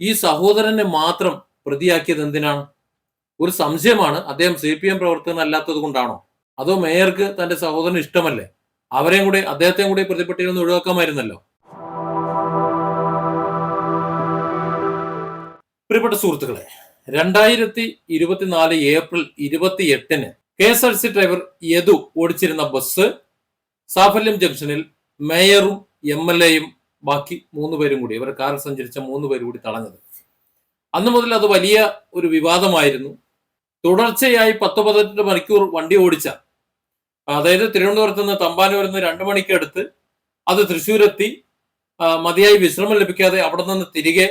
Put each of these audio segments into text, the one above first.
ഈ സഹോദരനെ മാത്രം പ്രതിയാക്കിയത് എന്തിനാണ്? ഒരു സംശയമാണ്. അദ്ദേഹം സി പി എം പ്രവർത്തകനല്ലാത്തത് കൊണ്ടാണോ? അതോ മേയർക്ക് തന്റെ സഹോദരന് ഇഷ്ടമല്ലേ? അവരെയും കൂടി അദ്ദേഹത്തെയും കൂടി പ്രതിപട്ടികയിൽ നിന്ന് ഒഴിവാക്കാമായിരുന്നല്ലോ. പ്രിയപ്പെട്ട സുഹൃത്തുക്കളെ രണ്ടായിരത്തി ഇരുപത്തിനാല് ഏപ്രിൽ ഇരുപത്തി എട്ടിന് K S R C driver Yadu ഓടിച്ചിരുന്ന ബസ് സാഫല്യം ജംഗ്ഷനിൽ മേയറും എം എൽ എയും ബാക്കി മൂന്ന് പേരും കൂടി ഇവർ കാറിൽ സഞ്ചരിച്ച മൂന്ന് പേരും കൂടി തടഞ്ഞത്. അന്ന് മുതൽ അത് വലിയ ഒരു വിവാദമായിരുന്നു. തുടർച്ചയായി പത്ത് പതിനെട്ട് മണിക്കൂർ വണ്ടി ഓടിച്ച അതായത് തിരുവനന്തപുരത്ത് നിന്ന് തമ്പാനൂരിൽ നിന്ന് രണ്ടു മണിക്കെടുത്ത് അത് തൃശ്ശൂരെത്തി. മതിയായി വിശ്രമം ലഭിക്കാതെ അവിടെ നിന്ന് തിരികെ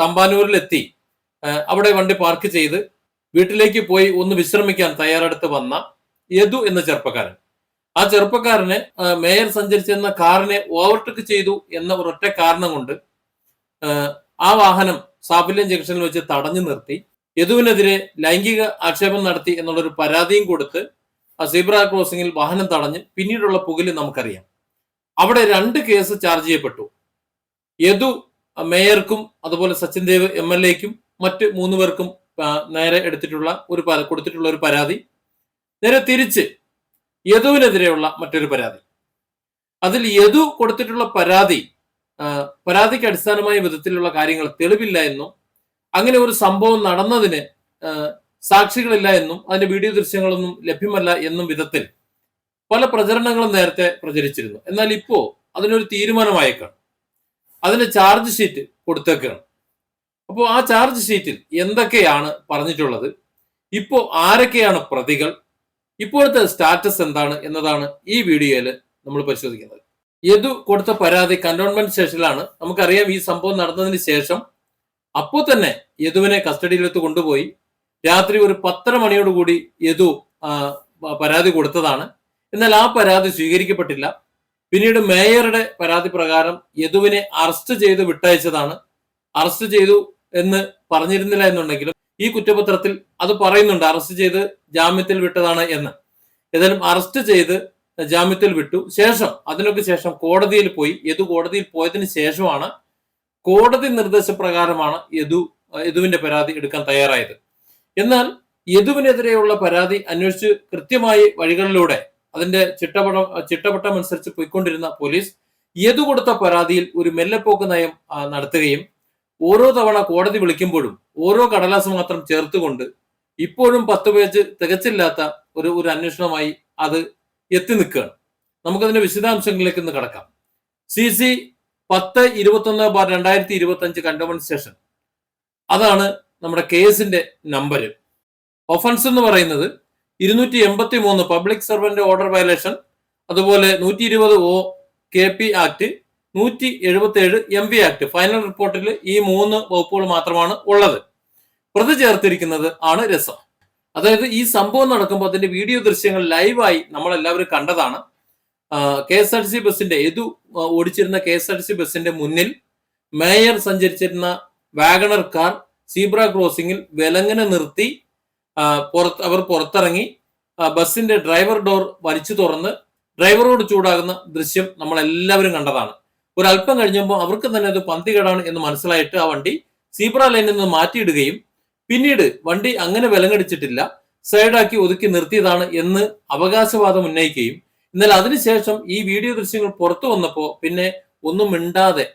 തമ്പാനൂരിലെത്തി. അവിടെ വണ്ടി പാർക്ക് ചെയ്ത് വീട്ടിലേക്ക് പോയി ഒന്ന് വിശ്രമിക്കാൻ തയ്യാറെടുത്ത് വന്ന യദു എന്ന ചെറുപ്പക്കാരൻ. ആ ചെറുപ്പക്കാരനെ മേയർ സഞ്ചരിച്ചിരുന്ന കാറിനെ ഓവർടേക്ക് ചെയ്തു എന്ന ഒരൊറ്റ കാരണം കൊണ്ട് ആ, വാഹനം സാഫല്യം ജംഗ്ഷനിൽ വെച്ച് തടഞ്ഞു നിർത്തി. യദുവിനെതിരെ ലൈംഗിക ആക്ഷേപം നടത്തി എന്നുള്ളൊരു പരാതിയും കൊടുത്ത് ആ സീബ്ര ക്രോസിംഗിൽ വാഹനം തടഞ്ഞ് പിന്നീടുള്ള പുകൽ നമുക്കറിയാം. അവിടെ രണ്ട് കേസ് ചാർജ് ചെയ്യപ്പെട്ടു. യദു മേയർക്കും അതുപോലെ സച്ചിൻ ദേവ് എം എൽ എക്കും മറ്റ് മൂന്ന് പേർക്കും നേരെ എടുത്തിട്ടുള്ള ഒരു കൊടുത്തിട്ടുള്ള ഒരു പരാതി. നേരെ തിരിച്ച് യദുവിനെതിരെയുള്ള മറ്റൊരു പരാതി. അതിൽ യദു കൊടുത്തിട്ടുള്ള പരാതി പരാതിക്ക് അടിസ്ഥാനമായ വിധത്തിലുള്ള കാര്യങ്ങൾ തെളിവില്ല എന്നും അങ്ങനെ ഒരു സംഭവം നടന്നതിന് സാക്ഷികളില്ല എന്നും അതിന്റെ വീഡിയോ ദൃശ്യങ്ങളൊന്നും ലഭ്യമല്ല എന്നും വിധത്തിൽ പല പ്രചരണങ്ങളും നേരത്തെ പ്രചരിച്ചിരുന്നു. എന്നാൽ ഇപ്പോ അതിനൊരു തീരുമാനമായേക്കാണ്. അതിന് ചാർജ് ഷീറ്റ് കൊടുത്തേക്കാണ്. അപ്പോൾ ആ ചാർജ് ഷീറ്റിൽ എന്തൊക്കെയാണ് പറഞ്ഞിട്ടുള്ളത്? ഇപ്പോ ആരൊക്കെയാണ് പ്രതികൾ? ഇപ്പോഴത്തെ സ്റ്റാറ്റസ് എന്താണ് എന്നതാണ് ഈ വീഡിയോയിൽ നമ്മൾ പരിശോധിക്കുന്നത്. യദു കൊടുത്ത പരാതി കന്റോൺമെന്റ് സ്റ്റേഷനിലാണ്. നമുക്കറിയാം ഈ സംഭവം നടന്നതിന് ശേഷം അപ്പോൾ തന്നെ യദുവിനെ കസ്റ്റഡിയിലെടുത്ത് കൊണ്ടുപോയി. രാത്രി ഒരു പത്തര മണിയോടുകൂടി യദു പരാതി കൊടുത്തതാണ്. എന്നാൽ ആ പരാതി സ്വീകരിക്കപ്പെട്ടില്ല. പിന്നീട് മേയറുടെ പരാതി പ്രകാരം യദുവിനെ അറസ്റ്റ് ചെയ്ത് വിട്ടയച്ചതാണ്. അറസ്റ്റ് ചെയ്തു എന്ന് പറഞ്ഞിരുന്നില്ല എന്നുണ്ടെങ്കിലും ഈ കുറ്റപത്രത്തിൽ അത് പറയുന്നുണ്ട് അറസ്റ്റ് ചെയ്ത് ജാമ്യത്തിൽ വിട്ടതാണ് എന്ന്. ഏതായാലും അറസ്റ്റ് ചെയ്ത് ജാമ്യത്തിൽ വിട്ടു. ശേഷം അതിനൊക്കെ ശേഷം കോടതിയിൽ പോയി. യദു കോടതിയിൽ പോയതിന് ശേഷമാണ് കോടതി നിർദ്ദേശപ്രകാരമാണ് യദു യദുവിന്റെ പരാതി എടുക്കാൻ തയ്യാറായത്. എന്നാൽ യദുവിനെതിരെയുള്ള പരാതി അന്വേഷിച്ച് കൃത്യമായി വഴികളിലൂടെ അതിന്റെ ചിട്ടപടം ചിട്ടപട്ടം അനുസരിച്ച് പോയിക്കൊണ്ടിരുന്ന പോലീസ് യദു കൊടുത്ത പരാതിയിൽ ഒരു മെല്ലെപ്പോക്ക് നയം നടത്തുകയും ഓരോ തവണ കോടതി വിളിക്കുമ്പോഴും ഓരോ കടലാസ് മാത്രം ചേർത്തുകൊണ്ട് ഇപ്പോഴും പത്ത് പേജ് തികച്ചില്ലാത്ത ഒരു ഒരു അന്വേഷണമായി അത് എത്തി നിൽക്കുകയാണ്. നമുക്കതിന്റെ വിശദാംശങ്ങളിലേക്ക് ഇന്ന് കടക്കാം. സി സി പത്ത് ഇരുപത്തൊന്ന് ബാർ രണ്ടായിരത്തി ഇരുപത്തി അഞ്ച് കണ്ടോൺമെന്റ് സ്റ്റേഷൻ. അതാണ് നമ്മുടെ കേസിന്റെ നമ്പർ ഒഫൻസ് എന്ന് പറയുന്നത് ഇരുന്നൂറ്റി എൺപത്തി മൂന്ന് പബ്ലിക് സർവന്റ് ഓർഡർ വയലേഷൻ അതുപോലെ നൂറ്റി ഇരുപത് ഒ കെ പി ആക്ട് നൂറ്റി എഴുപത്തി ഏഴ് എം വി ആക്ട് ഫൈനൽ റിപ്പോർട്ടിൽ ഈ മൂന്ന് വകുപ്പുകൾ മാത്രമാണ് ഉള്ളത്. പ്രതി ചേർത്തിരിക്കുന്നത് ആണ് രസം. അതായത് ഈ സംഭവം നടക്കുമ്പോൾ അതിന്റെ വീഡിയോ ദൃശ്യങ്ങൾ ലൈവായി നമ്മൾ എല്ലാവരും കണ്ടതാണ്. K S R T C ബസിന്റെ എതു ഓടിച്ചിരുന്ന K S R T C ബസിന്റെ മുന്നിൽ മേയർ സഞ്ചരിച്ചിരുന്ന വാഗണർ കാർ സീബ്ര ക്രോസിംഗിൽ വിലങ്ങനെ നിർത്തി പുറത്ത് അവർ പുറത്തിറങ്ങി ബസിന്റെ ഡ്രൈവർ ഡോർ വലിച്ചു തുറന്ന് ഡ്രൈവറോട് ചൂടാകുന്ന ദൃശ്യം നമ്മൾ എല്ലാവരും കണ്ടതാണ്. ഒരല്പം കഴിഞ്ഞപ്പോൾ അവർക്ക് തന്നെ അത് പന്തികേടാണ് എന്ന് മനസ്സിലായിട്ട് ആ വണ്ടി സീബ്ര ലൈനിൽ നിന്ന് മാറ്റിയിടുകയും പിന്നീട് വണ്ടി അങ്ങനെ വിലങ്ങടിച്ചിട്ടില്ല. സൈഡാക്കി ഒതുക്കി നിർത്തിയതാണ് എന്ന് അവകാശവാദം ഉന്നയിക്കുകയും എന്നാൽ അതിനുശേഷം ഈ വീഡിയോ ദൃശ്യങ്ങൾ പുറത്തു വന്നപ്പോൾ പിന്നെ ഒന്നും മിണ്ടാതെ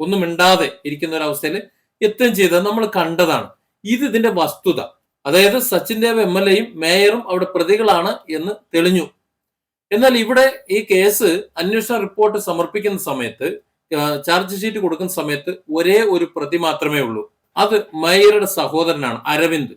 ഒന്നും മിണ്ടാതെ ഇരിക്കുന്ന ഒരു അവസ്ഥയിൽ എത്തുകയും ചെയ്തത് നമ്മൾ കണ്ടതാണ്. ഇത് ഇതിന്റെ വസ്തുത. അതായത് സച്ചിൻ ദേവ് എം എൽ എയും മേയറും അവിടെ പ്രതികളാണ് എന്ന് തെളിഞ്ഞു. എന്നാൽ ഇവിടെ ഈ കേസ് അന്വേഷണ റിപ്പോർട്ട് സമർപ്പിക്കുന്ന സമയത്ത് ചാർജ് ഷീറ്റ് കൊടുക്കുന്ന സമയത്ത് ഒരേ ഒരു പ്രതി മാത്രമേ ഉള്ളൂ. അത് മയറുടെ സഹോദരനാണ് അരവിന്ദ്.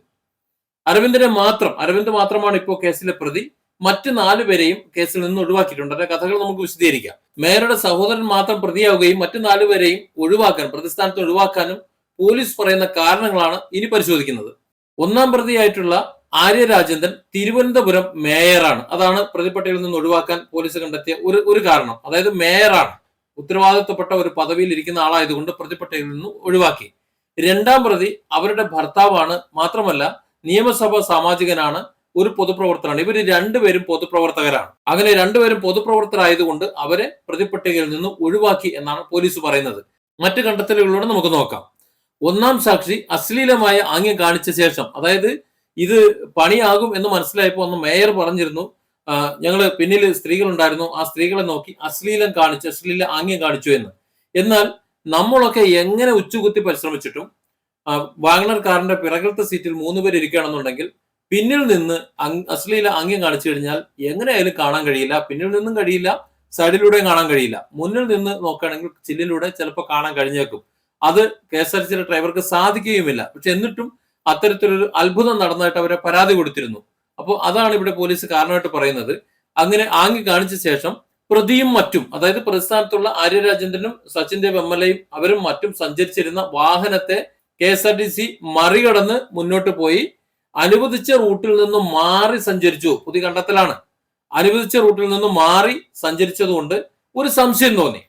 അരവിന്ദിനെ മാത്രം അരവിന്ദ് മാത്രമാണ് ഇപ്പോൾ കേസിലെ പ്രതി. മറ്റ് നാലു പേരെയും കേസിൽ നിന്ന് ഒഴിവാക്കിയിട്ടുണ്ട്. അതിന്റെ കഥകൾ നമുക്ക് വിശദീകരിക്കാം. മേയറുടെ സഹോദരൻ മാത്രം പ്രതിയാവുകയും മറ്റു നാലു പേരെയും ഒഴിവാക്കാൻ പ്രതിസ്ഥാനത്ത് ഒഴിവാക്കാനും പോലീസ് പറയുന്ന കാരണങ്ങളാണ് ഇനി പരിശോധിക്കുന്നത്. ഒന്നാം പ്രതിയായിട്ടുള്ള ആര്യ രാജേന്ദ്രൻ തിരുവനന്തപുരം മേയറാണ്. അതാണ് പ്രതിപട്ടികയിൽ നിന്ന് ഒഴിവാക്കാൻ പോലീസ് കണ്ടെത്തിയ ഒരു ഒരു കാരണം. അതായത് മേയറാണ്. ഉത്തരവാദിത്തപ്പെട്ട ഒരു പദവിയിൽ ഇരിക്കുന്ന ആളായതുകൊണ്ട് പ്രതിപട്ടികയിൽ നിന്ന് ഒഴിവാക്കി. രണ്ടാം പ്രതി അവരുടെ ഭർത്താവാണ്. മാത്രമല്ല നിയമസഭാ സാമാജികനാണ്. ഒരു പൊതുപ്രവർത്തകനാണ്. ഇവർ രണ്ടുപേരും പൊതുപ്രവർത്തകരാണ്. അങ്ങനെ രണ്ടുപേരും പൊതുപ്രവർത്തകരായതുകൊണ്ട് അവരെ പ്രതിപട്ടികയിൽ നിന്ന് ഒഴിവാക്കി എന്നാണ് പോലീസ് പറയുന്നത്. മറ്റു കണ്ടെത്തലുകളിലൂടെ നമുക്ക് നോക്കാം. ഒന്നാം സാക്ഷി അശ്ലീലമായ ആംഗ്യം കാണിച്ച ശേഷം അതായത് ഇത് പണിയാകും എന്ന് മനസ്സിലായപ്പോൾ അന്ന് മേയർ പറഞ്ഞിരുന്നു. ഞങ്ങൾ പിന്നിൽ സ്ത്രീകളുണ്ടായിരുന്നു. ആ സ്ത്രീകളെ നോക്കി അശ്ലീലം കാണിച്ചു അശ്ലീല ആംഗ്യം കാണിച്ചു എന്ന്. എന്നാൽ നമ്മളൊക്കെ എങ്ങനെ ഉച്ചുകുത്തി പരിശ്രമിച്ചിട്ടും വാഗ്നർ കാറിന്റെ പിറകിലത്തെ സീറ്റിൽ മൂന്ന് പേര് ഇരിക്കുകയാണെന്നുണ്ടെങ്കിൽ പിന്നിൽ നിന്ന് അശ്ലീല ആംഗ്യം കാണിച്ചു കഴിഞ്ഞാൽ എങ്ങനെയായാലും കാണാൻ കഴിയില്ല? പിന്നിൽ നിന്നും കഴിയില്ല സൈഡിലൂടെയും കാണാൻ കഴിയില്ല. മുന്നിൽ നിന്ന് നോക്കുകയാണെങ്കിൽ ചില്ലിലൂടെ ചിലപ്പോൾ കാണാൻ കഴിഞ്ഞേക്കും. അത് കെ എസ് ആർ സി ഡ്രൈവർക്ക് സാധിക്കുകയുമില്ല. പക്ഷെ എന്നിട്ടും അത്തരത്തിലൊരു അത്ഭുതം നടന്നതായിട്ട് അവരെ പരാതി കൊടുത്തിരുന്നു. അപ്പോൾ അതാണ് ഇവിടെ പോലീസ് കാരണമായിട്ട് പറയുന്നത്. അങ്ങനെ ആങ്ങി കാണിച്ച ശേഷം പ്രതിയും മറ്റും അതായത് പ്രസ്ഥാനത്തുള്ള ആര്യരാജേന്ദ്രനും സച്ചിൻ ദേവ് എം എൽ എയും അവരും മറ്റും സഞ്ചരിച്ചിരുന്ന വാഹനത്തെ K S R T C മറികടന്ന് മുന്നോട്ട് പോയി. അനുവദിച്ച റൂട്ടിൽ നിന്നും മാറി സഞ്ചരിച്ചു. പുതിയ കണ്ടെത്തലാണ്. അനുവദിച്ച റൂട്ടിൽ നിന്നും മാറി സഞ്ചരിച്ചതുകൊണ്ട് ഒരു സംശയം തോന്നി.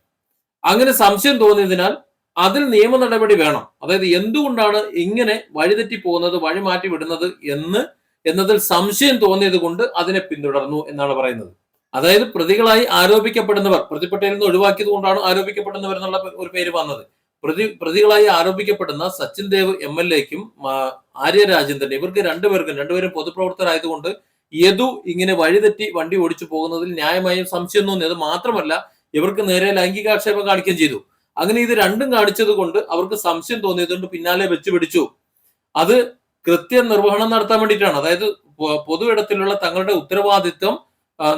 അങ്ങനെ സംശയം തോന്നിയതിനാൽ അതിൽ നിയമ നടപടി വേണം. അതായത് എന്തുകൊണ്ടാണ് ഇങ്ങനെ വഴിതെറ്റി പോകുന്നത് വഴി മാറ്റി വിടുന്നത് എന്ന് എന്നതിൽ സംശയം തോന്നിയത് കൊണ്ട് അതിനെ പിന്തുടർന്നു എന്നാണ് പറയുന്നത്. അതായത് പ്രതികളായി ആരോപിക്കപ്പെടുന്നവർ പ്രതിപ്പട്ടികയിൽ നിന്ന് ഒഴിവാക്കിയത് കൊണ്ടാണ് ആരോപിക്കപ്പെടുന്നവർ എന്നുള്ള ഒരു പേര് വന്നത്. പ്രതി പ്രതികളായി ആരോപിക്കപ്പെടുന്ന സച്ചിൻ ദേവ് എം എൽ എക്കും ആര്യ രാജേന്ദ്രൻ ഇവർക്ക് രണ്ടുപേർക്കും രണ്ടുപേരും പൊതുപ്രവർത്തകരായതുകൊണ്ട് യദു ഇങ്ങനെ വഴിതെറ്റി വണ്ടി ഓടിച്ചു പോകുന്നതിൽ ന്യായമായും സംശയം തോന്നി അത് മാത്രമല്ല ഇവർക്ക് നേരെ ലൈംഗികാക്ഷേപം കാണിക്കുകയും ചെയ്തു. അങ്ങനെ ഇത് രണ്ടും കാണിച്ചത് കൊണ്ട് അവർക്ക് സംശയം തോന്നിയതുകൊണ്ട് പിന്നാലെ വെച്ച് പിടിച്ചു. അത് കൃത്യ നിർവഹണം നടത്താൻ വേണ്ടിയിട്ടാണ്. അതായത് പൊതു ഇടത്തിലുള്ള തങ്ങളുടെ ഉത്തരവാദിത്വം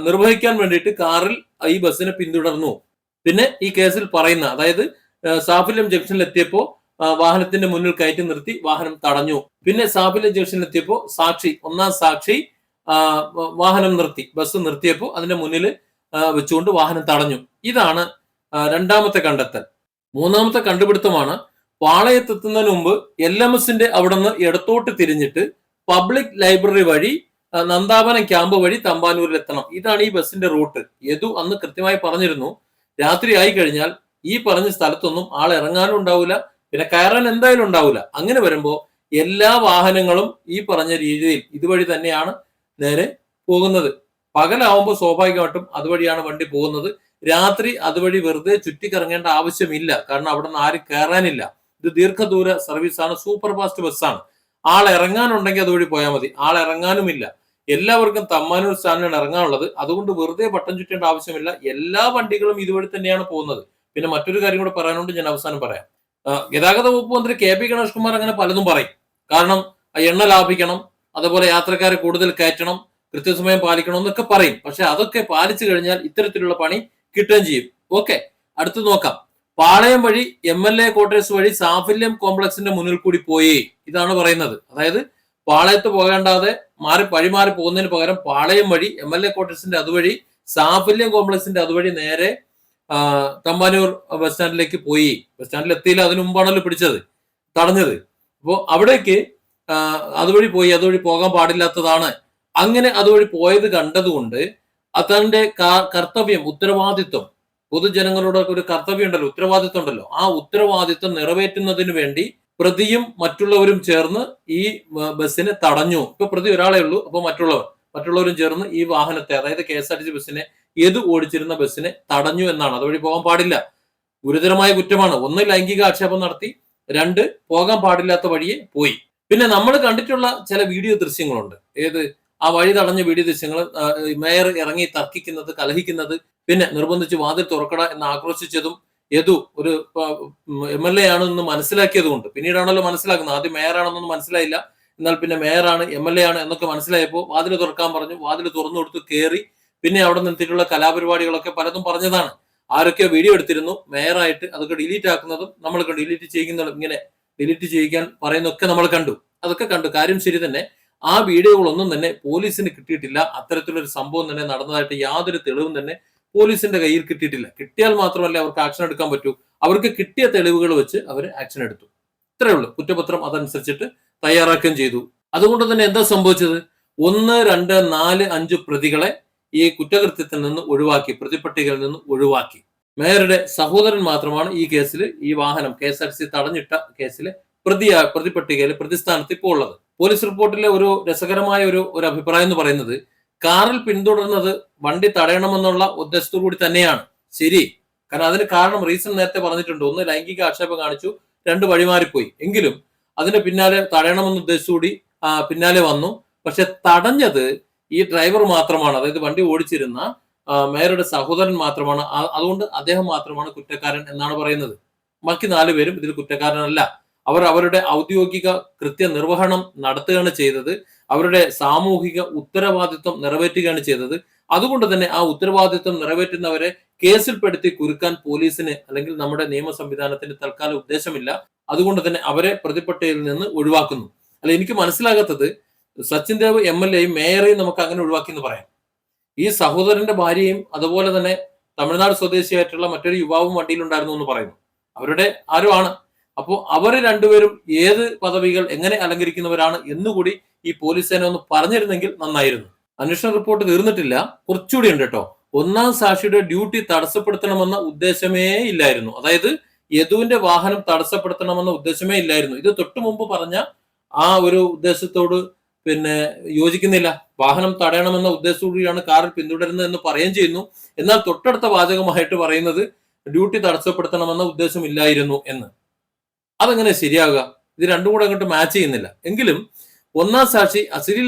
നിർവഹിക്കാൻ വേണ്ടിയിട്ട് കാറിൽ ഈ ബസ്സിനെ പിന്തുടർന്നു. പിന്നെ ഈ കേസിൽ പറയുന്ന അതായത് സാഫല്യം ജംഗ്ഷനിൽ എത്തിയപ്പോൾ വാഹനത്തിന്റെ മുന്നിൽ കയറ്റി നിർത്തി വാഹനം തടഞ്ഞു. പിന്നെ സാഫല്യം ജംഗ്ഷനിൽ എത്തിയപ്പോൾ സാക്ഷി ഒന്നാം സാക്ഷി വാഹനം നിർത്തി ബസ് നിർത്തിയപ്പോൾ അതിന്റെ മുന്നിൽ വെച്ചുകൊണ്ട് വാഹനം തടഞ്ഞു. ഇതാണ് രണ്ടാമത്തെ കണ്ടെത്തൽ. മൂന്നാമത്തെ കണ്ടുപിടുത്തമാണ് പാളയത്തെത്തുന്നതിന് മുമ്പ് എൽ എം എസിന്റെ അവിടെ നിന്ന് ഇടത്തോട്ട് തിരിഞ്ഞിട്ട് പബ്ലിക് ലൈബ്രറി വഴി നന്ദാവനം ക്യാമ്പ് വഴി തമ്പാനൂരിൽ എത്തണം ഇതാണ് ഈ ബസ്സിന്റെ റൂട്ട്. യദു അന്ന് കൃത്യമായി പറഞ്ഞിരുന്നു. രാത്രി ആയി കഴിഞ്ഞാൽ ഈ പറഞ്ഞ സ്ഥലത്തൊന്നും ആൾ ഇറങ്ങാനും ഉണ്ടാവില്ല പിന്നെ കയറാൻ എന്തായാലും ഉണ്ടാവില്ല അങ്ങനെ വരുമ്പോൾ എല്ലാ വാഹനങ്ങളും ഈ പറഞ്ഞ രീതിയിൽ ഇതുവഴി തന്നെയാണ് നേരെ പോകുന്നത്. പകലാവുമ്പോൾ സ്വാഭാവികമായിട്ടും അതുവഴിയാണ് വണ്ടി പോകുന്നത്. രാത്രി അതുവഴി വെറുതെ ചുറ്റിക്കറങ്ങേണ്ട ആവശ്യമില്ല. കാരണം അവിടെ നിന്ന് ആരും കയറാനില്ല ഇത് ദീർഘദൂര സർവീസാണ്. സൂപ്പർ ഫാസ്റ്റ് ബസ്സാണ്. ആൾ ഇറങ്ങാനുണ്ടെങ്കിൽ അതുവഴി പോയാൽ മതി. ആൾ ഇറങ്ങാനുമില്ല. എല്ലാവർക്കും തമ്മാനൂർ സ്റ്റാൻഡിലാണ് ഇറങ്ങാനുള്ളത്. അതുകൊണ്ട് വെറുതെ പട്ടം ചുറ്റേണ്ട ആവശ്യമില്ല. എല്ലാ വണ്ടികളും ഇതുവഴി തന്നെയാണ് പോകുന്നത്. പിന്നെ മറ്റൊരു കാര്യം കൂടെ പറയാനുണ്ട്. ഞാൻ അവസാനം പറയാം. ഗതാഗത വകുപ്പ് മന്ത്രി കെ പി ഗണേഷ് കുമാർ അങ്ങനെ പലതും പറയും. കാരണം എണ്ണ ലാഭിക്കണം അതുപോലെ യാത്രക്കാരെ കൂടുതൽ കയറ്റണം കൃത്യസമയം പാലിക്കണം എന്നൊക്കെ പറയും. പക്ഷെ അതൊക്കെ പാലിച്ചു കഴിഞ്ഞാൽ ഇത്തരത്തിലുള്ള പണി കിട്ടുകയും ചെയ്യും. ഓക്കെ അടുത്ത് നോക്കാം. പാളയം വഴി എം എൽ എ ക്വാർട്ടേഴ്സ് വഴി സാഫല്യം കോംപ്ലക്സിന്റെ മുന്നിൽ കൂടി പോയി. ഇതാണ് പറയുന്നത്. അതായത് പാളയത്ത് പോകേണ്ടാതെ മാറി വഴിമാറി പോകുന്നതിന് പകരം പാളയം വഴി എം എൽ എ ക്വാർട്ടേഴ്സിന്റെ അതുവഴി സാഫല്യം കോംപ്ലക്സിന്റെ അതുവഴി നേരെ തമ്പാനൂർ ബസ് സ്റ്റാൻഡിലേക്ക് പോയി. ബസ് സ്റ്റാൻഡിൽ എത്തിയില്ല അതിനു മുമ്പാണല്ലോ പിടിച്ചത് തടഞ്ഞത്. അപ്പോൾ അവിടേക്ക് അതുവഴി പോയി അതുവഴി പോകാൻ പാടില്ലാത്തതാണ്. അങ്ങനെ അതുവഴി പോയത് കണ്ടതുകൊണ്ട് തന്റെ കർത്തവ്യം ഉത്തരവാദിത്വം. പൊതുജനങ്ങളോട് ഒരു കർത്തവ്യം ഉണ്ടല്ലോ ഉത്തരവാദിത്വം ഉണ്ടല്ലോ. ആ ഉത്തരവാദിത്വം നിറവേറ്റുന്നതിന് വേണ്ടി പ്രതിയും മറ്റുള്ളവരും ചേർന്ന് ഈ ബസ്സിനെ തടഞ്ഞു. ഇപ്പൊ പ്രതി ഒരാളെ ഉള്ളൂ അപ്പൊ മറ്റുള്ളവർ. മറ്റുള്ളവരും ചേർന്ന് ഈ വാഹനത്തെ അതായത് K S R T C ബസ്സിനെ ഏത് ഓടിച്ചിരുന്ന ബസ്സിനെ തടഞ്ഞു എന്നാണ്. അതുവഴി പോകാൻ പാടില്ല. ഗുരുതരമായ കുറ്റമാണ്. ഒന്ന് ലൈംഗിക ആക്ഷേപം നടത്തി. രണ്ട് പോകാൻ പാടില്ലാത്ത വഴിയെ പോയി. പിന്നെ നമ്മൾ കണ്ടിട്ടുള്ള ചില വീഡിയോ ദൃശ്യങ്ങളുണ്ട്. ഏത് ആ വഴി തടഞ്ഞ വീടി ദൃശ്യങ്ങൾ മേയർ ഇറങ്ങി തർക്കിക്കുന്നത് കലഹിക്കുന്നത് പിന്നെ നിർബന്ധിച്ച് വാതിൽ തുറക്കട എന്ന് ആക്രോശിച്ചതും യദു ഒരു എം എൽ എ ആണെന്ന് മനസ്സിലാക്കിയതുകൊണ്ട് പിന്നീടാണല്ലോ മനസ്സിലാക്കുന്നത്. ആദ്യം മേയറാണെന്നൊന്നും മനസ്സിലായില്ല. എന്നാൽ പിന്നെ മേയറാണ് എം എൽ എ ആണ് എന്നൊക്കെ മനസ്സിലായപ്പോൾ വാതിൽ തുറക്കാൻ പറഞ്ഞു. വാതിൽ തുറന്നു കൊടുത്ത് കയറി പിന്നെ അവിടെ നിർത്തിയിട്ടുള്ള കലാപരിപാടികളൊക്കെ പലതും പറഞ്ഞതാണ്. ആരൊക്കെ വീഡിയോ എടുത്തിരുന്നു. മേയറായിട്ട് അതൊക്കെ ഡിലീറ്റ് ആക്കുന്നതും നമ്മൾ ഡിലീറ്റ് ചെയ്യുന്നതും ഇങ്ങനെ ഡിലീറ്റ് ചെയ്യിക്കാൻ പറയുന്നൊക്കെ നമ്മൾ കണ്ടു. അതൊക്കെ കണ്ടു. കാര്യം ശരി തന്നെ ആ വീഡിയോകളൊന്നും തന്നെ പോലീസിന് കിട്ടിയിട്ടില്ല. അത്തരത്തിലൊരു സംഭവം തന്നെ നടന്നതായിട്ട് യാതൊരു തെളിവും തന്നെ പോലീസിന്റെ കയ്യിൽ കിട്ടിയിട്ടില്ല. കിട്ടിയാൽ മാത്രമല്ല അവർക്ക് ആക്ഷൻ എടുക്കാൻ പറ്റൂ. അവർക്ക് കിട്ടിയ തെളിവുകൾ വെച്ച് അവർ ആക്ഷൻ എടുത്തു. ഇത്രയേ ഉള്ളൂ. കുറ്റപത്രം അതനുസരിച്ചിട്ട് തയ്യാറാക്കുകയും ചെയ്തു. അതുകൊണ്ട് തന്നെ എന്താ സംഭവിച്ചത്? ഒന്ന് രണ്ട് നാല് അഞ്ച് പ്രതികളെ ഈ കുറ്റകൃത്യത്തിൽ നിന്ന് ഒഴിവാക്കി പ്രതിപട്ടികയിൽ നിന്ന് ഒഴിവാക്കി. മേയറുടെ സഹോദരൻ മാത്രമാണ് ഈ കേസിൽ ഈ വാഹനം കെ എസ് ആർ സി തടഞ്ഞിട്ട കേസിൽ പ്രതിയാ പ്രതിപട്ടികയിൽ പ്രതിസ്ഥാനത്ത് ഇപ്പോൾ ഉള്ളത്. പോലീസ് റിപ്പോർട്ടിലെ ഒരു രസകരമായ ഒരു ഒരു അഭിപ്രായം എന്ന് പറയുന്നത് കാറിൽ പിന്തുടർന്നത് വണ്ടി തടയണമെന്നുള്ള ഉദ്ദേശത്തോടു കൂടി തന്നെയാണ്. ശരി. കാരണം അതിന് കാരണം റീസൺ നേരത്തെ പറഞ്ഞിട്ടുണ്ട്. ഒന്ന് ലൈംഗിക ആക്ഷേപം കാണിച്ചു രണ്ട് വഴിമാറിപ്പോയി. എങ്കിലും അതിന് പിന്നാലെ തടയണമെന്ന ഉദ്ദേശിച്ചുകൂടി ആ, പിന്നാലെ വന്നു. പക്ഷെ തടഞ്ഞത് ഈ ഡ്രൈവർ മാത്രമാണ്. അതായത് വണ്ടി ഓടിച്ചിരുന്ന മേയറുടെ സഹോദരൻ മാത്രമാണ്. അതുകൊണ്ട് അദ്ദേഹം മാത്രമാണ് കുറ്റക്കാരൻ എന്നാണ് പറയുന്നത്. ബാക്കി നാലുപേരും ഇതിൽ കുറ്റക്കാരനല്ല. അവർ അവരുടെ ഔദ്യോഗിക കൃത്യനിർവഹണം നടത്തുകയാണ് ചെയ്തത്. അവരുടെ സാമൂഹിക ഉത്തരവാദിത്വം നിറവേറ്റുകയാണ് ചെയ്തത്. അതുകൊണ്ട് തന്നെ ആ ഉത്തരവാദിത്വം നിറവേറ്റുന്നവരെ കേസിൽപ്പെടുത്തി കുരുക്കാൻ പോലീസിന് അല്ലെങ്കിൽ നമ്മുടെ നിയമ സംവിധാനത്തിന് തൽക്കാലം ഉദ്ദേശമില്ല. അതുകൊണ്ട് തന്നെ അവരെ പ്രതിപട്ടികയിൽ നിന്ന് ഒഴിവാക്കുന്നു. അല്ല എനിക്ക് മനസ്സിലാകാത്തത് സച്ചിൻ ദേവ് എം എൽ എയും മേയറെയും നമുക്ക് അങ്ങനെ ഒഴിവാക്കി എന്ന് പറയാം. ഈ സഹോദരന്റെ ഭാര്യയും അതുപോലെ തന്നെ തമിഴ്നാട് സ്വദേശിയായിട്ടുള്ള മറ്റൊരു യുവാവും വണ്ടിയിലുണ്ടായിരുന്നു എന്ന് പറയുന്നു. അവരുടെ ആരുമാണ്? അപ്പോൾ അവർ രണ്ടുപേരും ഏത് പദവികൾ എങ്ങനെ അലങ്കരിക്കുന്നവരാണ് എന്നുകൂടി ഈ പോലീസ് സേന ഒന്ന് പറഞ്ഞിരുന്നെങ്കിൽ നന്നായിരുന്നു. അന്വേഷണ റിപ്പോർട്ട് തീർന്നിട്ടില്ല. കുറച്ചുകൂടി ഉണ്ട് കേട്ടോ. ഒന്നാം സാക്ഷിയുടെ ഡ്യൂട്ടി തടസ്സപ്പെടുത്തണമെന്ന ഉദ്ദേശമേ ഇല്ലായിരുന്നു. അതായത് യദുവിന്റെ വാഹനം തടസ്സപ്പെടുത്തണമെന്ന ഉദ്ദേശമേ ഇല്ലായിരുന്നു. ഇത് തൊട്ടു മുമ്പ് പറഞ്ഞ ആ ഒരു ഉദ്ദേശത്തോട് പിന്നെ യോജിക്കുന്നില്ല. വാഹനം തടയണമെന്ന ഉദ്ദേശത്തോടുകൂടിയാണ് കാറിൽ പിന്തുടരുന്നത് എന്ന് പറയുകയും ചെയ്യുന്നു. എന്നാൽ തൊട്ടടുത്ത വാചകമായിട്ട് പറയുന്നത് ഡ്യൂട്ടി തടസ്സപ്പെടുത്തണമെന്ന ഉദ്ദേശമില്ലായിരുന്നു എന്ന്. അതെങ്ങനെ ശരിയാവുക? ഇത് രണ്ടും കൂടെ അങ്ങോട്ട് മാച്ച് ചെയ്യുന്നില്ല. എങ്കിലും ഒന്നാം സാക്ഷി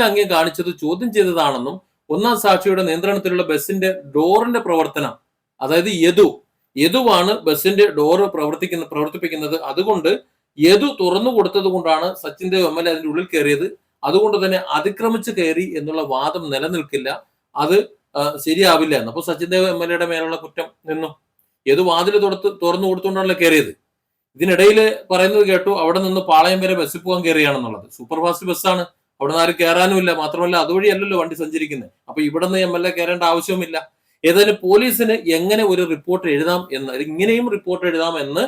അംഗ്യം കാണിച്ചത് ചോദ്യം ചെയ്തതാണെന്നും ഒന്നാം സാക്ഷിയുടെ നിയന്ത്രണത്തിലുള്ള ബസിന്റെ ഡോറിന്റെ പ്രവർത്തനം അതായത് യദു. യദുവാണ് ബസിന്റെ ഡോറ് പ്രവർത്തിക്കുന്ന പ്രവർത്തിപ്പിക്കുന്നത്. അതുകൊണ്ട് യദു തുറന്നു കൊടുത്തത് കൊണ്ടാണ് Sachin Dev M L A അതിന്റെ ഉള്ളിൽ കയറിയത്. അതുകൊണ്ട് തന്നെ അതിക്രമിച്ച് കയറി എന്നുള്ള വാദം നിലനിൽക്കില്ല. അത് ശരിയാവില്ല എന്ന്. അപ്പൊ സച്ചിൻ ദേവ് എം എൽ എയുടെ മേലുള്ള കുറ്റം നിന്നു. യദു വാതിൽ തുറത്ത് തുറന്നു കൊടുത്തുകൊണ്ടാണല്ലോ കയറിയത്? ഇതിനിടയിൽ പറയുന്നത് കേട്ടു അവിടെ നിന്ന് പാളയം വരെ ബസ്സിൽ പോകാൻ കയറിയാണെന്നുള്ളത് സൂപ്പർ ഫാസ്റ്റ് ബസ്സാണ് അവിടെ നിന്ന് ആരും കയറാനും ഇല്ല. മാത്രമല്ല അതുവഴിയല്ലല്ലോ വണ്ടി സഞ്ചരിക്കുന്നത് അപ്പൊ ഇവിടെ നിന്ന് എം എൽ എ കയറേണ്ട ആവശ്യവുമില്ല. ഏതായാലും പോലീസിന് എങ്ങനെ ഒരു റിപ്പോർട്ട് എഴുതാം എന്ന് ഇങ്ങനെയും റിപ്പോർട്ട് എഴുതാം എന്ന്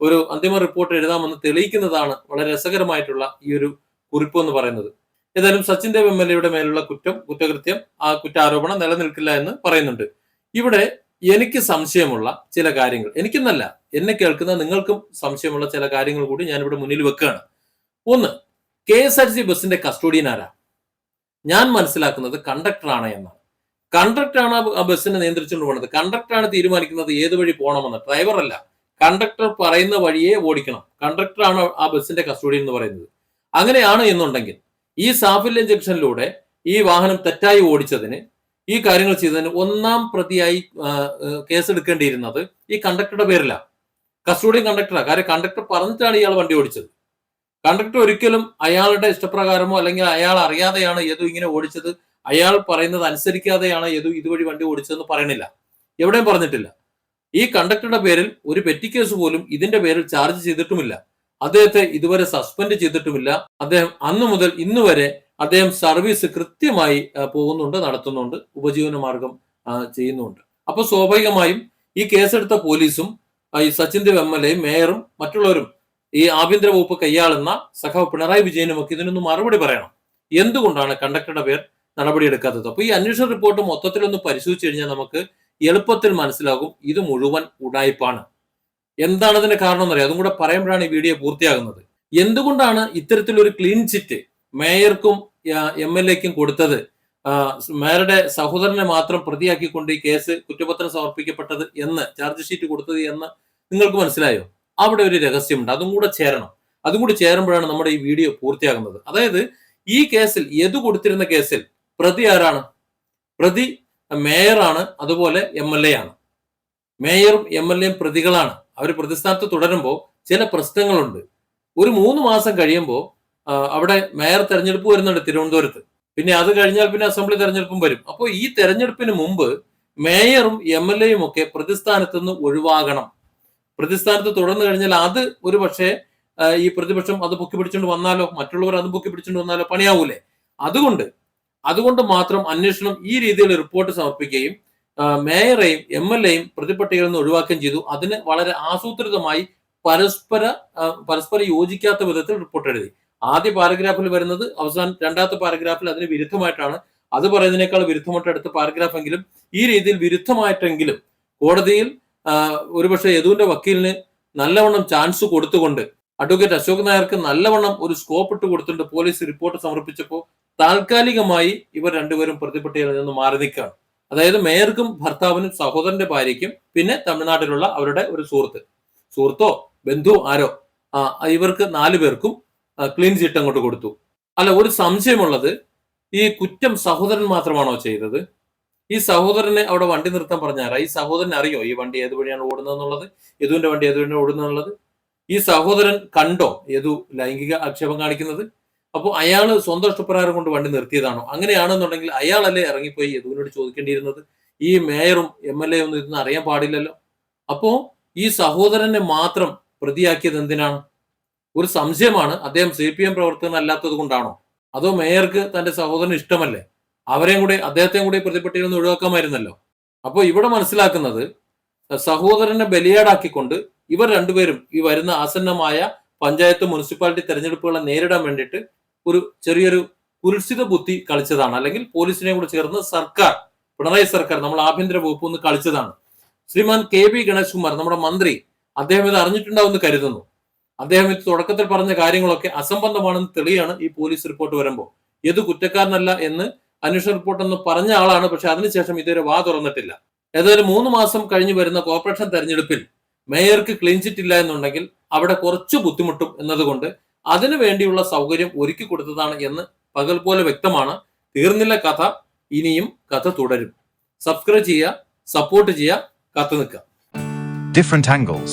ഒരു അന്തിമ റിപ്പോർട്ട് എഴുതാമെന്ന് തെളിയിക്കുന്നതാണ് വളരെ രസകരമായിട്ടുള്ള ഈ ഒരു കുറിപ്പ് എന്ന് പറയുന്നത്. ഏതായാലും സച്ചിൻ ദേവ് എം എൽ എയുടെ മേലുള്ള കുറ്റം കുറ്റകൃത്യം ആ കുറ്റാരോപണം നിലനിൽക്കില്ല എന്ന് പറയുന്നുണ്ട്. ഇവിടെ എനിക്ക് സംശയമുള്ള ചില കാര്യങ്ങൾ. എനിക്കെന്നല്ല എന്നെ കേൾക്കുന്ന നിങ്ങൾക്കും സംശയമുള്ള ചില കാര്യങ്ങൾ കൂടി ഞാൻ ഇവിടെ മുന്നിൽ വെക്കുകയാണ്. ഒന്ന് കെ എസ് ആർ സി ബസിന്റെ കസ്റ്റോഡിയൻ ആരാ? ഞാൻ മനസ്സിലാക്കുന്നത് കണ്ടക്ടറാണ് എന്നാണ്. കണ്ടക്ടറാണ് ആ ബസ്സിനെ നിയന്ത്രിച്ചുകൊണ്ട് പോകുന്നത് കണ്ടക്ടറാണ് തീരുമാനിക്കുന്നത് ഏത് വഴി പോകണമെന്ന്. ഡ്രൈവർ അല്ല കണ്ടക്ടർ പറയുന്ന വഴിയെ ഓടിക്കണം. കണ്ടക്ടറാണ് ആ ബസ്സിന്റെ കസ്റ്റോഡിയൻ എന്ന് പറയുന്നത്. അങ്ങനെയാണ് എന്നുണ്ടെങ്കിൽ ഈ സാഫല്യം ജംഗ്ഷനിലൂടെ ഈ വാഹനം തെറ്റായി ഓടിച്ചതിന് ഈ കാര്യങ്ങൾ ചെയ്തതിന് ഒന്നാം പ്രതിയായി കേസെടുക്കേണ്ടിയിരുന്നത് ഈ കണ്ടക്ടറുടെ പേരിലാണ് കസ്റ്റോഡിയൻ കണ്ടക്ടറാണ് കാര്യം കണ്ടക്ടർ പറഞ്ഞിട്ടാണ് ഇയാൾ വണ്ടി ഓടിച്ചത്. കണ്ടക്ടർ ഒരിക്കലും അയാളുടെ ഇഷ്ടപ്രകാരമോ അല്ലെങ്കിൽ അയാൾ അറിയാതെയാണ് യദു ഇങ്ങനെ ഓടിച്ചത്. അയാൾ പറയുന്നത് അനുസരിക്കാതെയാണ് യദു ഇതുവഴി വണ്ടി ഓടിച്ചതെന്ന് പറയണില്ല എവിടെയും പറഞ്ഞിട്ടില്ല. ഈ കണ്ടക്ടറുടെ പേരിൽ ഒരു പെറ്റി കേസ് പോലും ഇതിന്റെ പേരിൽ ചാർജ് ചെയ്തിട്ടുമില്ല. അദ്ദേഹത്തെ ഇതുവരെ സസ്പെൻഡ് ചെയ്തിട്ടുമില്ല. അദ്ദേഹം അന്നു മുതൽ ഇന്ന് വരെ അദ്ദേഹം സർവീസ് കൃത്യമായി പോകുന്നുണ്ട് നടത്തുന്നുണ്ട് ഉപജീവന മാർഗം ചെയ്യുന്നുണ്ട്. അപ്പൊ സ്വാഭാവികമായും ഈ കേസെടുത്ത പോലീസും ഈ സച്ചിൻ ദേവ് എം എൽ എയും മേയറും മറ്റുള്ളവരും ഈ ആഭ്യന്തര വകുപ്പ് കൈയാളുന്ന സഖാവ് പിണറായി വിജയനും ഒക്കെ ഇതിനൊന്ന് മറുപടി പറയണം. എന്തുകൊണ്ടാണ് കണ്ടക്ടറുടെ പേർ നടപടിയെടുക്കാത്തത്? അപ്പൊ ഈ അന്വേഷണ റിപ്പോർട്ട് മൊത്തത്തിലൊന്ന് പരിശോധിച്ചു കഴിഞ്ഞാൽ നമുക്ക് എളുപ്പത്തിൽ മനസ്സിലാകും ഇത് മുഴുവൻ ഉടായ്പാണ് എന്താണ് അതിന്റെ കാരണം എന്നറിയാം. അതും കൂടെ പറയുമ്പോഴാണ് ഈ വീഡിയോ പൂർത്തിയാകുന്നത്. എന്തുകൊണ്ടാണ് ഇത്തരത്തിലൊരു ക്ലീൻ ചിറ്റ് മേയർക്കും എം എൽ എക്കും കൊടുത്തത്. മേരുടെ സഹോദരനെ മാത്രം പ്രതിയാക്കിക്കൊണ്ട് ഈ കേസ് കുറ്റപത്രം സമർപ്പിക്കപ്പെട്ടത് എന്ന് ചാർജ് ഷീറ്റ് കൊടുത്തത് എന്ന് നിങ്ങൾക്ക് മനസ്സിലായോ? അവിടെ ഒരു രഹസ്യമുണ്ട്. അതും കൂടെ ചേരണം. അതും കൂടി ചേരുമ്പോഴാണ് നമ്മുടെ ഈ വീഡിയോ പൂർത്തിയാകുന്നത്. അതായത് ഈ കേസിൽ എതു കൊടുത്തിരുന്ന കേസിൽ പ്രതി ആരാണ്? പ്രതി മേയറാണ് അതുപോലെ എം എൽ എ ആണ്. മേയറും എം എൽ എയും പ്രതികളാണ്. അവർ പ്രതിസ്ഥാനത്ത് തുടരുമ്പോൾ ചില പ്രശ്നങ്ങളുണ്ട്. ഒരു മൂന്ന് മാസം കഴിയുമ്പോൾ അവിടെ മേയർ തെരഞ്ഞെടുപ്പ് വരുന്നുണ്ട് തിരുവനന്തപുരത്ത്. പിന്നെ അത് കഴിഞ്ഞാൽ പിന്നെ അസംബ്ലി തെരഞ്ഞെടുപ്പും വരും. അപ്പോൾ ഈ തെരഞ്ഞെടുപ്പിന് മുമ്പ് മേയറും എം എൽ എയും ഒക്കെ പ്രതിസ്ഥാനത്ത് നിന്ന് ഒഴിവാകണം. പ്രതിസ്ഥാനത്ത് തുടർന്നു കഴിഞ്ഞാൽ അത് ഒരു പക്ഷേ ഈ പ്രതിപക്ഷം അത് പൊക്കി പിടിച്ചുകൊണ്ട് വന്നാലോ മറ്റുള്ളവർ അത് പൊക്കി പിടിച്ചുകൊണ്ട് വന്നാലോ പണിയാവൂലേ? അതുകൊണ്ട് അതുകൊണ്ട് മാത്രം അന്വേഷണം ഈ രീതിയിൽ റിപ്പോർട്ട് സമർപ്പിക്കുകയും മേയറെയും എം എൽ എയും പ്രതിപട്ടികയിൽ നിന്ന് ഒഴിവാക്കുകയും ചെയ്തു. അതിന് വളരെ ആസൂത്രിതമായി പരസ്പര പരസ്പരം യോജിക്കാത്ത വിധത്തിൽ റിപ്പോർട്ട് എഴുതി. ആദ്യ പാരഗ്രാഫിൽ വരുന്നത് അവസാനം രണ്ടാമത്തെ പാരഗ്രാഫിൽ അതിന് വിരുദ്ധമായിട്ടാണ്. അത് പറയുന്നതിനേക്കാൾ വിരുദ്ധമായിട്ട് അടുത്ത പാരഗ്രാഫ് എങ്കിലും ഈ രീതിയിൽ വിരുദ്ധമായിട്ടെങ്കിലും കോടതിയിൽ ഒരുപക്ഷെ യദുവിന്റെ വക്കീലിന് നല്ലവണ്ണം ചാൻസ് കൊടുത്തുകൊണ്ട് അഡ്വക്കേറ്റ് അശോക് നായർക്ക് നല്ലവണ്ണം ഒരു സ്കോപ്പ് ഇട്ട് കൊടുത്തിട്ടുണ്ട് പോലീസ് റിപ്പോർട്ട് സമർപ്പിച്ചപ്പോൾ താൽക്കാലികമായി ഇവർ രണ്ടുപേരും പ്രതിപട്ടികയിൽ നിന്ന് മാറി നിൽക്കുകയാണ്. അതായത് മേയർക്കും ഭർത്താവിനും സഹോദരന്റെ ഭാര്യയ്ക്കും പിന്നെ തമിഴ്നാട്ടിലുള്ള അവരുടെ ഒരു സുഹൃത്ത്. സുഹൃത്തോ ബന്ധു ആരോ ഇവർക്ക് നാലു പേർക്കും ക്ലീൻ ചിറ്റ് അങ്ങോട്ട് കൊടുത്തു. അല്ല ഒരു സംശയമുള്ളത് ഈ കുറ്റം സഹോദരൻ മാത്രമാണോ ചെയ്തത്? ഈ സഹോദരനെ അവിടെ വണ്ടി നിർത്താൻ പറഞ്ഞാറ ഈ സഹോദരൻ അറിയോ? ഈ വണ്ടി ഏത് വഴിയാണ് ഓടുന്നത് എന്നുള്ളത്? യദുവിന്റെ വണ്ടി ഏത് വഴിയാണ് ഓടുന്നത് എന്നുള്ളത്? ഈ സഹോദരൻ കണ്ടോ? യദു ലൈംഗിക ആക്ഷേപം കാണിക്കുന്നത്. അപ്പോൾ അയാൾ സ്വന്തം ഇഷ്ടപ്രകാരം കൊണ്ട് വണ്ടി നിർത്തിയതാണോ? അങ്ങനെയാണെന്നുണ്ടെങ്കിൽ അയാളല്ലേ ഇറങ്ങിപ്പോയി യദുവിനോട് ചോദിക്കേണ്ടിയിരുന്നത്? ഈ മേയറും എം എൽ എ ഒന്നും ഇതൊന്നും അറിയാൻ പാടില്ലല്ലോ. അപ്പോ ഈ സഹോദരനെ മാത്രം പ്രതിയാക്കിയത് എന്തിനാണ്? ഒരു സംശയമാണ് അദ്ദേഹം സി പി എം പ്രവർത്തകൻ അല്ലാത്തത് കൊണ്ടാണോ? അതോ മേയർക്ക് തന്റെ സഹോദരന് ഇഷ്ടമല്ലേ? അവരെയും കൂടി അദ്ദേഹത്തെയും കൂടി പ്രതിപട്ടികയിൽ നിന്ന് ഒഴിവാക്കാമായിരുന്നല്ലോ. അപ്പോൾ ഇവിടെ മനസ്സിലാക്കുന്നത് സഹോദരനെ ബലിയാടാക്കിക്കൊണ്ട് ഇവർ രണ്ടുപേരും ഈ വരുന്ന ആസന്നമായ പഞ്ചായത്ത് മുനിസിപ്പാലിറ്റി തെരഞ്ഞെടുപ്പുകളെ നേരിടാൻ വേണ്ടിയിട്ട് ഒരു ചെറിയൊരു കുരുഷിത ബുദ്ധി കളിച്ചതാണ്. അല്ലെങ്കിൽ പോലീസിനെ കൂടെ ചേർന്ന് സർക്കാർ പിണറായി സർക്കാർ നമ്മൾ ആഭ്യന്തര വകുപ്പ് ഒന്ന് കളിച്ചതാണ്. ശ്രീമാൻ കെ ബി ഗണേഷ് കുമാർ നമ്മുടെ മന്ത്രി അദ്ദേഹം ഇത് അറിഞ്ഞിട്ടുണ്ടാവുമെന്ന് കരുതുന്നു. അദ്ദേഹം തുടക്കത്തിൽ പറഞ്ഞ കാര്യങ്ങളൊക്കെ അസംബന്ധമാണെന്ന് തെളിയാണ് ഈ പോലീസ് റിപ്പോർട്ട് വരുമ്പോൾ. ഏത് കുറ്റക്കാരനല്ല എന്ന് അന്വേഷണ റിപ്പോർട്ട് എന്ന് പറഞ്ഞ ആളാണ് പക്ഷെ അതിനുശേഷം ഇതുവരെ വാ തുറന്നിട്ടില്ല. ഏതായാലും മൂന്ന് മാസം കഴിഞ്ഞു വരുന്ന കോർപ്പറേഷൻ തെരഞ്ഞെടുപ്പിൽ മേയർക്ക് ക്ലീൻ ചിറ്റ് ഇല്ല എന്നുണ്ടെങ്കിൽ അവിടെ കുറച്ച് ബുദ്ധിമുട്ടും എന്നതുകൊണ്ട് അതിനു വേണ്ടിയുള്ള സൗകര്യം ഒരുക്കി കൊടുത്തതാണ് എന്ന് പകൽ പോലെ വ്യക്തമാണ്. തീർന്നില്ല കഥ ഇനിയും കഥ തുടരും. സബ്സ്ക്രൈബ് ചെയ്യുക സപ്പോർട്ട് ചെയ്യുക കത്ത് നിൽക്കുക. Different angles.